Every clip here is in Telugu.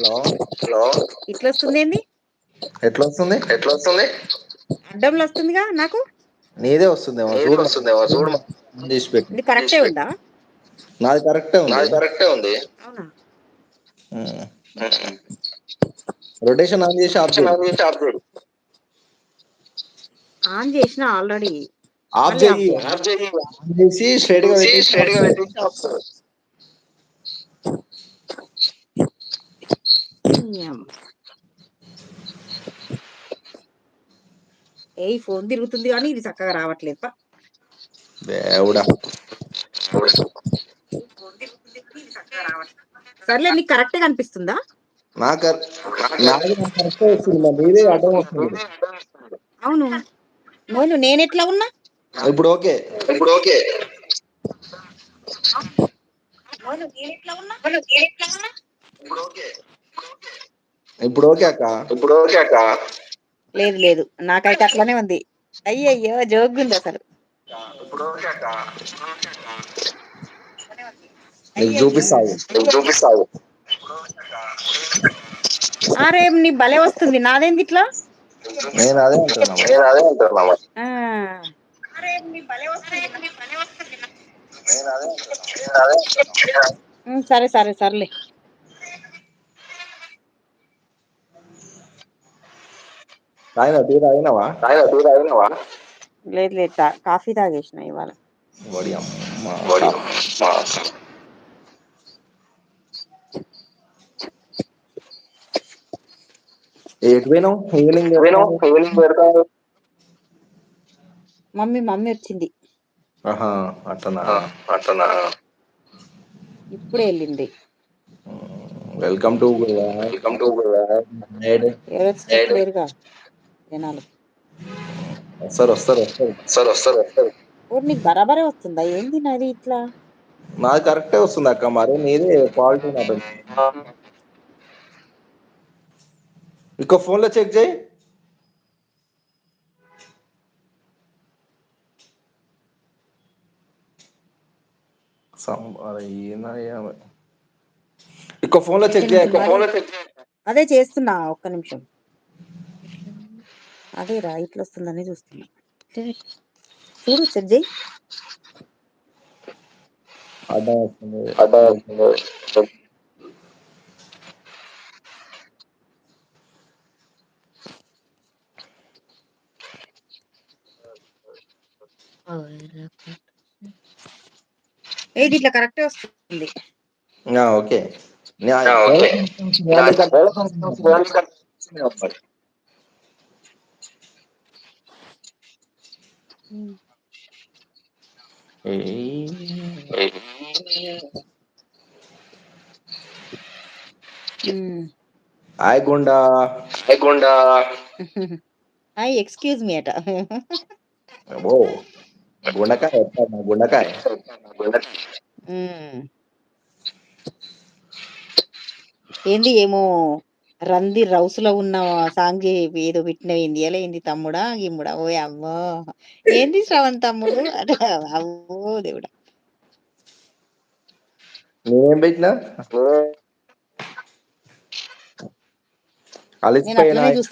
హలో. హలో. ఇట్లా వస్తుంది ఏంది ఎట్లా వస్తుంది ఎట్లా వస్తుంది అడ్డంలో వస్తుందిగా నాకు? నీదే వస్తుందేమో నీదే చూడు మరి. వస్తుందేమో చూడు ఆన్ చేసి పెట్టు ఇది కరెక్టే ఉందా? నాది కరెక్టే ఉంది. నాది కరెక్టే ఉంది. రొటేషన్ ఆన్ చేసి ఆఫ్ చేయి. ఆన్ చేసిన ఆల్రెడీ. ఆఫ్ మళ్ళీ చెయ్యి చేయాలా ఆఫ్ చేసి స్ట్రైట్గా పెట్టేసి ఆఫ్ చేయి. నీయమ్మ ఏ ఫోన్ తిరుగుతుంది కానీ ఇది చక్కగా రావట్లేదు. పా. దేవుడా. సర్లే నీకు కరెక్టే అడ్డం వస్తుంది అవును. అవును నేను ఎట్లా ఉన్నా? ఇప్పుడు ఓకే. ఇప్పుడు ఓకే. అవును నేను ఎట్లా ఉన్నా? ఇప్పుడు ఓకే. ఇప్పుడు ఓకే అక్క. ఇప్పుడు ఓకే అక్క. లేదు లేదు. నాకైతే అట్లనే ఉంది. అయ్యయ్యో జోక్గా అసలు. ఇప్పుడు ఓకే అక్క. నీకు చూపిస్తా ఆగు. నీకు చూపిస్తా ఆగు అరే నీ భలే వస్తుంది. నాదేంది ఇట్లా? నేను అదే అంటున్నా నేను అదే అంటున్నా సరే సరే సర్లే. తాగినావా టీ తాగినావా? తాగినావా టీ తాగినావా? లేదు లేదు కాఫీ తాగేసిన ఇవాళ. ఈవినింగ్ ఈవినింగ్ మమ్మీ మమ్మీ వచ్చింది. అట్టనా? ఇప్పుడే వెళ్ళింది. వెల్కమ్ టు వెల్కమ్ టు జనాలు వస్తారు వస్తారు వస్తారు వస్తారు వస్తారు వస్తారు. ఓ నీకు బరాబరే వస్తుందా? ఏంది నాది ఇట్లా? నాది కరెక్టే వస్తుంది అక్క మరి నీది క్వాలిటీ నాట్ ఇంకో ఫోన్లో చెక్ చేయి. ఇంకో ఫోన్లో ఒక్క చెక్ నిమిషం చేయక్క ఫోన్లో చెక్ అదే చేస్తున్నా ఒక్క నిమిషం. అదే రా ఇట్లా వస్తుందని చూస్తున్నా చూడు చెక్ చెయ్ ఏది ఇట్లా కరెక్టే వస్తుంది? ఆ, ఓకే. ఓకే. ఏయ్. ఉమ్ హాయ్ గుండా. హాయ్ ఎక్స్క్యూజ్ మీ అట. ఓ గుండకాయ గుండకాయ. ఏంది ఏమో? రంది రౌసులో ఉన్న సాంగ్ ఏదో పెట్టినవ్ ఏంది ఎల ఏంది తమ్ముడా? గిమ్ముడా? ఓ యమ్మో ఏంది శ్రవణ్ తమ్ముడు? అట అమ్మో దేవుడా! నేనేం పెట్టినా.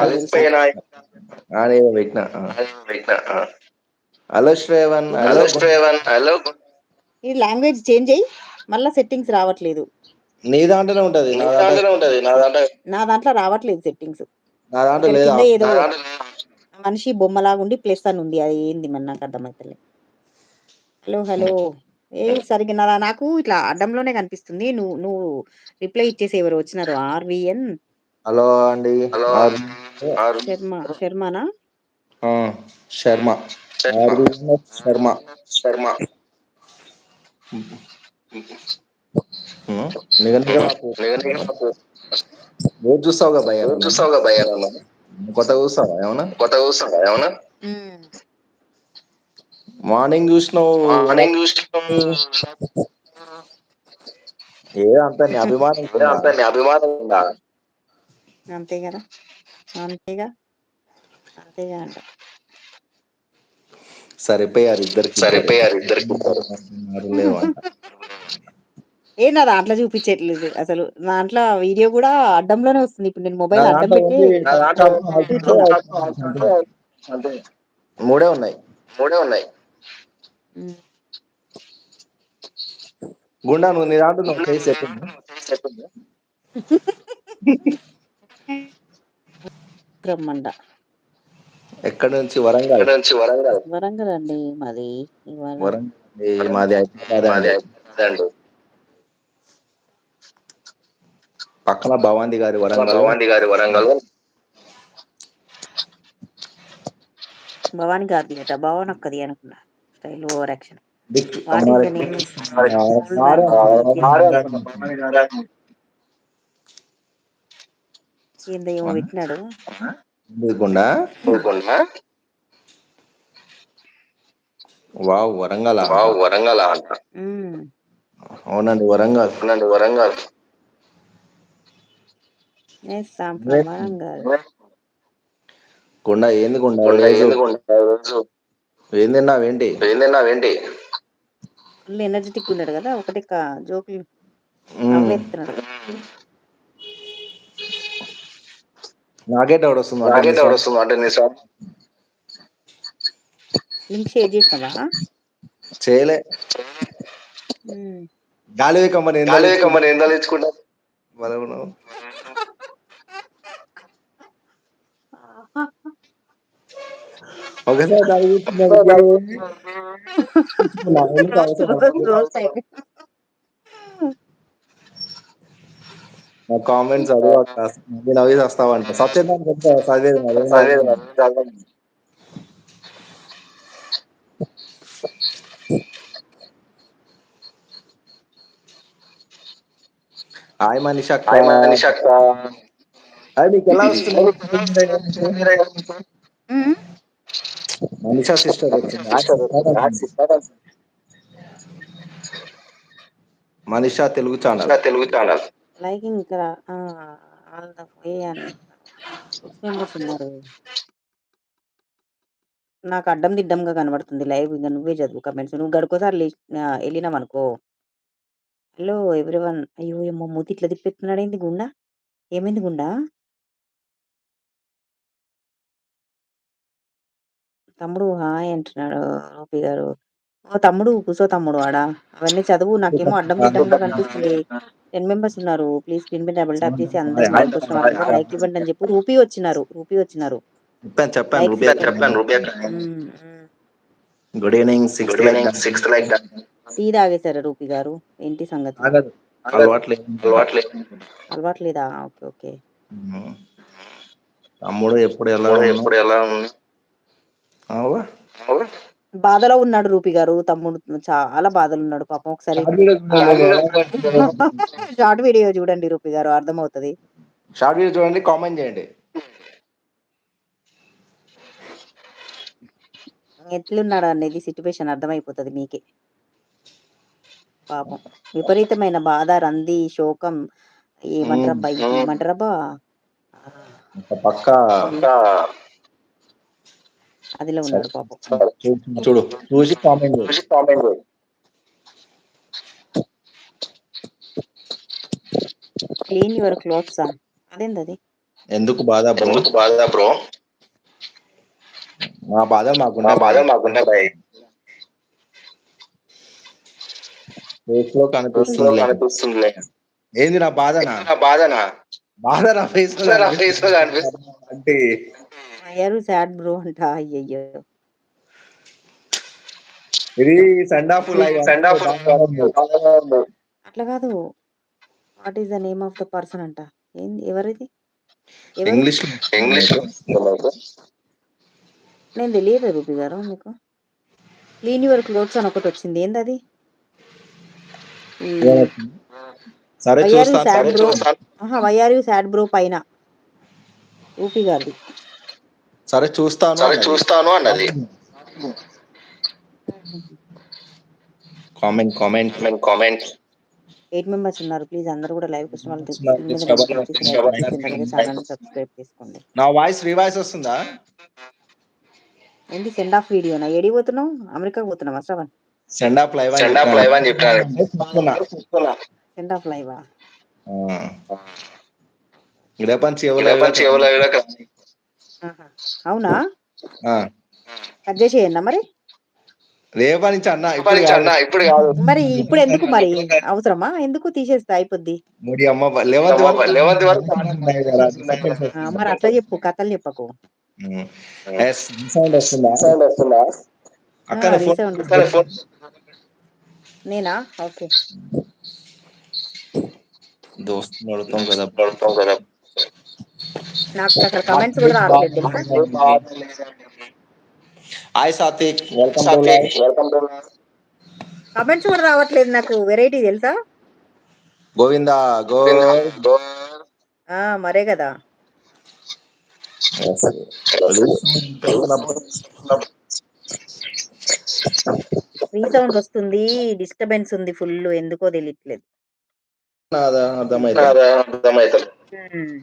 Hello Shravan hello Shravan hello ఈ లాంగ్వేజ్ చేంజ్ అయ్యి మళ్ళా సెట్టింగ్స్ రావట్లేదు. నీ దాంట్లోనే ఉంటది. నీ దాంట్లో దాంట్లోనే ఉంటది. నా దాంట్లో నా దాంట్లో రావట్లేదు సెట్టింగ్స్ నా దాంట్లో లేదు? కింద ఏదో మనిషి బొమ్మలాగుండి ప్లస్ అని ఉంది. అది ఏంది మరి నాకు అర్థమైతలే. Hello hello. ఏ సరిగ్గా నా నాకు ఇట్లా అడ్డంలోనే కనిపిస్తుంది. నువ్వు నువ్వు రిప్లై ఇచ్చేసి ఎవరు వచ్చినారు? R V N? హలో అండి. హలో ఆర్- శర్మ శర్మనా? ఆ, శర్మ. శర్మ. శర్మ శర్మ ఉమ్, నిగ నిగ నాకు రోజు చూస్తావుగా నన్ను చూస్తావుగా భయ్యా నన్ను కొత్తగా చూస్తావా ఏమన్నా? కొత్తగా చూస్తావా ఏమన్నా? మార్నింగ్ చూసినావు. మార్నింగ్ చూసినాం ఏ అంత నీ అభిమానం అంతా నీ అభిమానం ఉందా? అంతే కదా అంతేగా? అంతేగా అంట. సరిపోయారు ఇద్దరికి. ఇద్దరు సరిపోయారు ఇద్దరికి ఏ నా దాంట్లో చూపించట్లేదు. అసలు దాంట్లో వీడియో కూడా అడ్డంలోనే వస్తుంది. ఇప్పుడు నేను మొబైల్ అడ్డం పెట్టి మూడే ఉన్నాయి. మూడే ఉన్నాయి. గుండా నువ్వు నీ దాంట్లో నువ్వు ఫేస్ రమ్మండ ఎక్కడ నుంచి వరంగల్? నుంచి వరంగల్? వరంగల్ అండి మాది. వరంగల్. మాది హైదరాబాద్ మాది అండి. హైదరాబాద్ అండి పక్కన భవాంది గారి వరంగల్. భవానీ గారి వరంగల్. భవాని గారిది అట భవన్ ఒక్కది అనుకున్నా. Style over action. ఏమో పెట్టినాడు. వావ్ వరంగల్. వావ్ వరంగల్. అవునండి వరంగల్. అవునండి వరంగల్. గుండా ఏంది కొండ? ఏంది ఫుల్ ఎనర్జెటిక్ ఉన్నాడు కదా ఒకటి జోకులు. నవ్వులేస్తున్నాడు నాకే డౌట్ వస్తుంది నాకే డౌట్ వస్తుంది అంటే నీ సౌండ్ లింక్ షేర్ చేసినావా? చేయలే. ఉమ్. గాలి కంపెనీ ఎంత గాలి తెచ్చుకున్నా- కంపెనీ ఎంత తెచ్చుకుంటా వరంగల్. ఒకసారి. నా కామెంట్స్ అక్క. నేను అవి వస్తావంట సత్యనారాయణ చెప్తా చదివేది. హాయ్ మనీష్ అక్క హాయ్ మనీష్ అక్క హాయ్ నీకు ఎలా ఉమ్. మనీషా సిస్టర్ వచ్చింది. Manisha Telugu channel. Telugu channel. Liking ఇక్కడ మెంబర్స్ ఉన్నారు నాకు అడ్డం దిడ్డంగా కనబడుతుంది లైవ్ ఇంకా నువ్వే చదువు కమెంట్స్ నువ్వు గడుకోసారి వెళ్ళినావు అనుకో. హలో ఎవ్రీవన్ అయ్యో ఏమో మూతి ఇట్లా తిప్పెత్తున్నాడు ఏంది గుండా? ఏమైంది గుండా? తమ్ముడు హాయ్ అంటున్నాడు రూపి గారు. ఓ తమ్ముడు కూసో తమ్ముడు ఆడ? అవన్నీ చదువు నాకేమో అడ్డం దిడ్డంగా కనిపిస్తుంది. టెన్ మెంబర్స్ ఉన్నారు. ప్లీజ్ స్క్రీన్ మీద డబుల్ ట్యాప్ చేసి అందరూ లైక్ వచ్చిన వాళ్ళందరూ హాయ్. లైక్ ఇవ్వండి అని చెప్పి రూపీ వచ్చినారు. రూపీ వచ్చినారు. చెప్పాను చెప్పాను. చెప్పాను అక్క. Good evening sixth good like evening sixth like tea తాగేశారా Rupi గారు? ఏంటి సంగతి? ఆగదు. అలవాట్లేదు ఓకే ఓకే. తమ్ముడు ఎప్పుడు ఎలా ఎప్పుడు- ఉన్నా- ఎప్పుడు ఎలా ఉంది అవునా? బాధలో ఉన్నాడు రూపీ గారు తమ్ముడు చాలా బాధలు ఉన్నాడు పాపం. ఒకసారి షార్ట్ వీడియో చూడండి, రూపీ గారు అర్థమవుతుంది. షార్ట్ వీడియో చూడండి కామెంట్ చేయండి. ఎట్లున్నాడు అనేది సిచ్యువేషన్ అర్థమైపోతుంది మీకే. పాపం. విపరీతమైన బాధ రంది శోకం. ఏమంటారబ్బా. ఏమంటారబ్బా పక్క. అదిలో ఉన్నాడు పాపం చూడు చూసి కామెంట్ చేయి. చూసి కామెంట్ చేయి. క్లీన్ యువర్ క్లోత్స్ అదేంది అది? ఎందుకు బాధ బ్రో? ఎందుకు బాధ బ్రో? మా బాధ మా మాకున్న బాధ మాకున్న భయ్. ఫేస్లో కనిపిస్తుంది కనిపిస్తుందిలే. ఏంది నా బాధనా? నా బాధనా? బాధ నా ఫేస్లో నా face లో కనిపిస్తుంది. అంటే అయ్యారు? సాడ్ బ్రో అంట అయ్యయ్యో. ఇది అట్లా కాదు. What is the name of the person అంట? ఏంది? ఎవరిది? ఎవరు? ఇంగ్లీష్ ఇంగ్లీష్ నేను తెలియదు రూపి గారు మీకు. క్లీన్ యువర్ క్లోత్స్ అని ఒకటి వచ్చింది. ఏంది అది? సరే వై ఆర్ యూ చూస్తాను సాడ్ సరే బ్రో చూస్తాను why are you sad bro పైన? రూపి గారిది. సరే చూస్తాను సరే. చూస్తాను అన్నది. Comment comment. మేము కామెంట్. ఎయిట్ మెంబర్స్ ఉన్నారు. ప్లీజ్ అందరూ కూడా లైవ్ క్వశ్చన్ వాళ్ళు సబ్స్క్రైబ్ చేసుకోండి. నా వాయిస్ రివాయిస్ వస్తుందా? ఏంటి సెండ్ ఆఫ్ వీడియోనా ఏడి పోతున్నావు? అమెరికా పోతున్నావా? Shravan? Send off live send off live అని చెప్పారు చూస్తున్నా సెండ్ ఆఫ్ లైవా చెవుల రేపటి చెవుల విడక అవునా? ఆ, కట్ చేసేయన్నా మరి. రేపటి నుంచి అన్న ఇప్పుడు కాదు. మరి ఇప్పుడు ఎందుకు మరి? అవసరమా? ఎందుకు తీసేస్తా అయిపోద్ది? ముడి అమ్మ లెవెంత్ వరకు లెవెంత్ వరకు ఉన్నాయి కదా, ఆ, మరి అట్లా చెప్పు కథలు చెప్పకు. సౌండ్ వస్తుందా? సౌండ్ వస్తుందా? ఫోన్ నేనా? ఓకే. దోస్త్ నడుతాం కదా. పడతాం కదా. నాకు అసలు కమెంట్స్ కూడా రావట్లేదు hi Sathvik welcome Sathvik welcome to comments కూడా రావట్లేదు నాకు. వెరైటీ తెలుసా? గోవింద గో. ఆ మరే కదా. రీసౌండ్ వస్తుంది డిస్టర్బెన్స్ ఉంది ఫుల్ ఎందుకో తెలియట్లేదు. అర్థమైతే. అర్థమైతలేదు ఉమ్. హాయ్ అక్క అంటున్నాడు హాయ్ సాత్విక్ అక్క అంటున్నారు సాత్విక్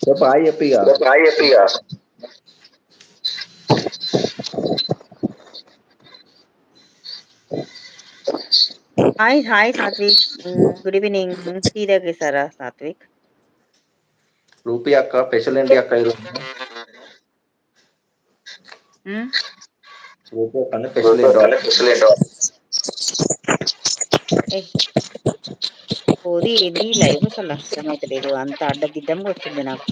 చెప్పు హాయ్ చెప్పి ఇక. హాయ్ చెప్పి ఇక. Hi hi Sathvik good evening tea దగ్గర సాత్విక్ రూపీ అక్క స్పెషల్ ఏంటి అక్క ఈరోజు ఉమ్. రూపీ అక్క స్పెషల్ ఏంటో పోది ఏది? లైవ్ అసలు అర్థమైతలేదు అంత అడ్డగిద్దంగా వస్తుంది నాకు.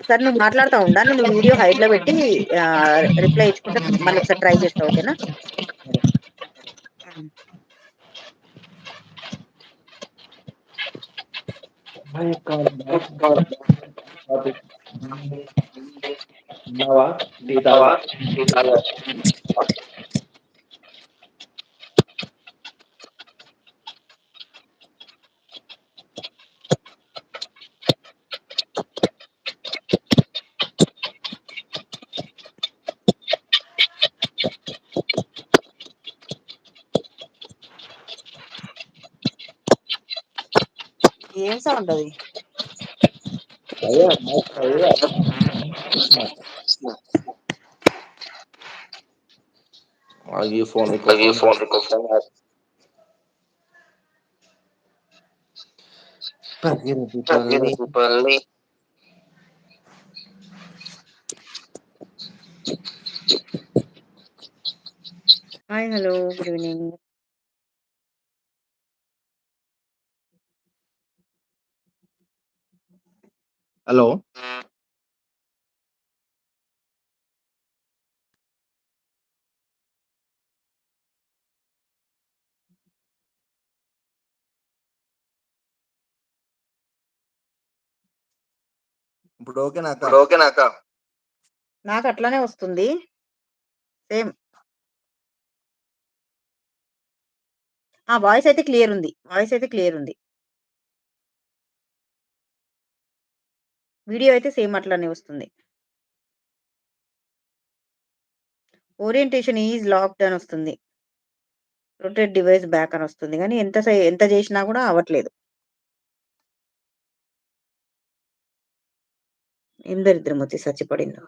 సార్ నువ్వు మాట్లాడుతూ ఉండా? నువ్వు వీడియో హైట్లో పెట్టి రిప్లై ఇచ్చుకుంటే. మళ్ళీ ఒకసారి ట్రై చేస్తా ఓకేనా? ఉన్నావా టీ తాగా ఏం సౌండ్ అది అదే అదే ఈ ఫోన్ ఈ ఫోన్ రికార్డ్ పల్లి hi hello good evening hello? ఇప్పుడు ఓకేనా అక్క ఓకేనా అక్క నాకు అట్లానే వస్తుంది. సేమ్. ఆ వాయిస్ అయితే క్లియర్ ఉంది. వాయిస్ అయితే క్లియర్ ఉంది. వీడియో అయితే సేమ్ అట్లానే వస్తుంది. ఓరియంటేషన్ ఈజ్ లాక్డ్ అని వస్తుంది. రొటేట్ డివైస్ బ్యాక్ అని వస్తుంది. కానీ ఎంత ఎంత చేసినా కూడా అవ్వట్లేదు. ఏం దరిద్రం వచ్చి చచ్చిపడిందో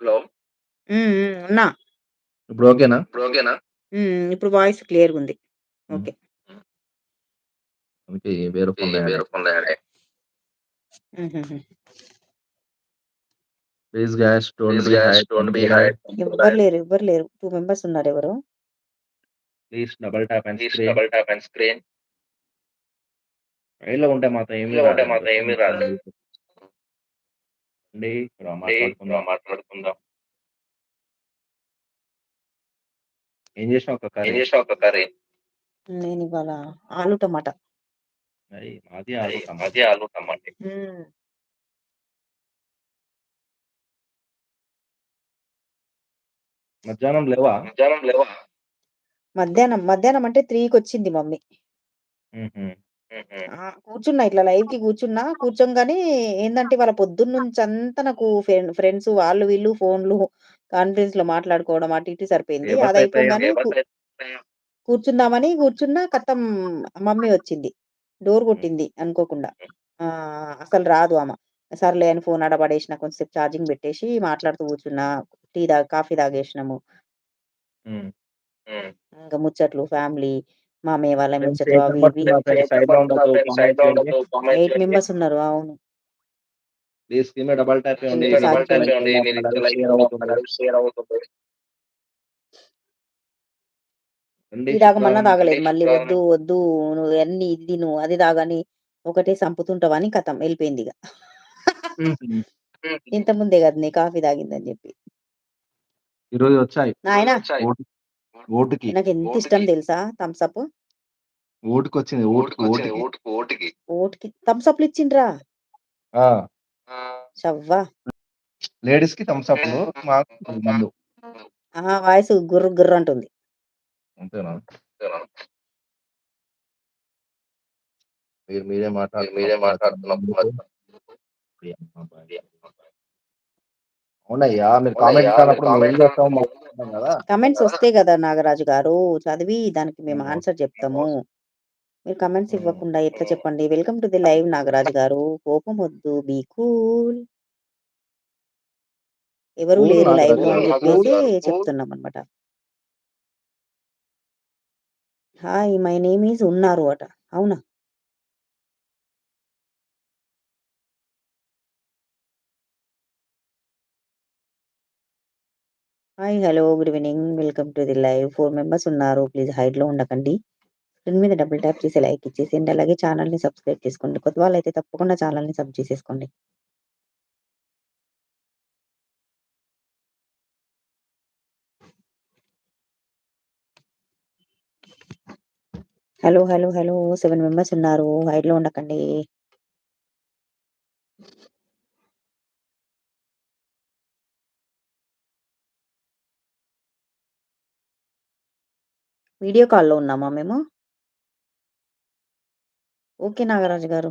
హలో ఉన్నా. ఇప్పుడు ఓకేనా? ఇప్పుడు ఓకేనా? ఇప్పుడు వాయిస్ క్లియర్ ఉంది. ఓకే. వేరే వేరే ప్లీజ్ డోంట్ బి. ఎవ్వరు లేరు ఎవ్వరు లేరు. మెంబర్స్ ఉన్నారు ఎవరు? Please double tap and Please screen. ఉంటే మాత్రం ఏమీ ఉంటే. మాత్రం ఏమీ రాదు. అండి. మాట్లాడుకుందాం. మాట్లాడుకుందాం. ఏం చేసినావు ఒక ఏం కర్రీ? చేసావు ఒక కర్రీ? నేను ఇవాళ ఆలు టమాటా. అది మాది ఆలు టమాటా. అది ఆలు టమాటా మధ్యాహ్నం లేవా? మధ్యాహ్నం లేవా? మధ్యాహ్నం మధ్యాహ్నం అంటే త్రీకి వచ్చింది మమ్మీ మ్మ్హ్మ్. ఆ, కూర్చున్నా ఇట్లా లైవ్కి కూర్చున్నా కూర్చోగానే ఏంటంటే వాళ్ళ పొద్దున్న నుంచి అంతా నాకు ఫ్రెండ్స్ వాళ్ళు వీళ్ళు ఫోన్లు కాన్ఫరెన్స్‌లో మాట్లాడుకోవడం అటు ఇటు సరిపోయింది. కు కూర్చుందామని కూర్చున్నా ఖతం మమ్మీ వచ్చింది. డోర్ హ్మ్. కొట్టింది అనుకోకుండా. ఆహ్, అసలు రాదు ఆమ. సర్లే అని ఫోన్ ఆడ పడేసిన. కొంచెంసేపు ఛార్జింగ్ పెట్టేసి మాట్లాడుతూ కూర్చున్నా. టీ తా కాఫీ తాగేసినాము. హ్మ్. ఇంక ముచ్చట్లు ఫ్యామిలీ, మామయ్య వాళ్ళ ఫ్రెండ్స్ ముచ్చట్లు 8 అవి మెంబర్స్ ఇవి. ఉన్నారు ఫ్రెండ్స్ సైడ్‌లో ఉండొద్దు. కామెంట్ చేయండి. 8 మెంబర్స్ ఉన్నారు. అవును. స్క్రీన్ మీద డబుల్ ట్యాప్ చేయండి. లైవ్ షేర్ అవుతుంది. తాగమన్నా శుక్రవారం తాగలేదు. మళ్ళీ వద్దు, వద్దు నువ్వు అన్ని ఇది తిను, అది తాగని ఒకటే సంపుతుంటావని ఖతం ఎళ్ళిపోయిందిగ. హుహు. ఇంతకుముందే కదనే కాఫీ తాగిందని చెప్పి. ఈరోజు వచ్చాయి. నాయనా ఓటు ఓటుకి. నాకెంత ఇష్టం తెలుసా థమ్స్ అప్. ఓటుకొచ్చింది. ఓటుకి, ఓటుకి. ఓట్‌కి థమ్స్ అప్‌లు ఇచ్చిండ్రా? ఆ! షవ్వ. లేడీస్‌కి. మాకు మందు. ఆహా! వాయిస్ గుర్రు గుర్రు అంటుంది. అంతేనా? మీరు మీరే మీరే మాట్లాడుతున్నప్పుడు అవునయ్యా! మీరు అవునయ్యా! కామెంట్ మీరు కానప్పుడు మేము ఏం కామెంట్ చేస్తాం కానప్పుడు కదా! కమెంట్స్ వస్తే కదా నాగరాజు గారు. చదివి దానికి మేము. ఆన్సర్ చెప్తాము. మీరు కమెంట్స్. ఇవ్వకుండా ఎట్లా చెప్పండి. Welcome to the live Nagaraju గారు. కోపం వద్దు. Be cool. ఎవరు లేరు లైవ్‌లో గారు. అని కూల్. చెప్పేసి చెప్తున్నామన్నమాట. హాయ్ మై నేమ్ ఈజ్ ఉన్నారు అట. అవునా? Hi. Hello. Good evening welcome to the live. Four members ఉన్నారు. ప్లీజ్ హైడ్‌లో ఉండకండి. స్క్రీన్ మీద డబుల్ ట్యాప్ చేసి లైక్ ఇచ్చేసేయండి. అలాగే ఛానల్ని సబ్స్క్రైబ్ చేసుకోండి. కొత్త అయితే తప్పకుండా ఛానల్ని సబ్ చేసేసుకోండి. Hello. Hello. Hello. Seven members ఉన్నారు. హైడ్‌లో ఉండకండి. వీడియో కాల్‌లో ఉన్నామా మేము? ఓకే నాగరాజు గారు.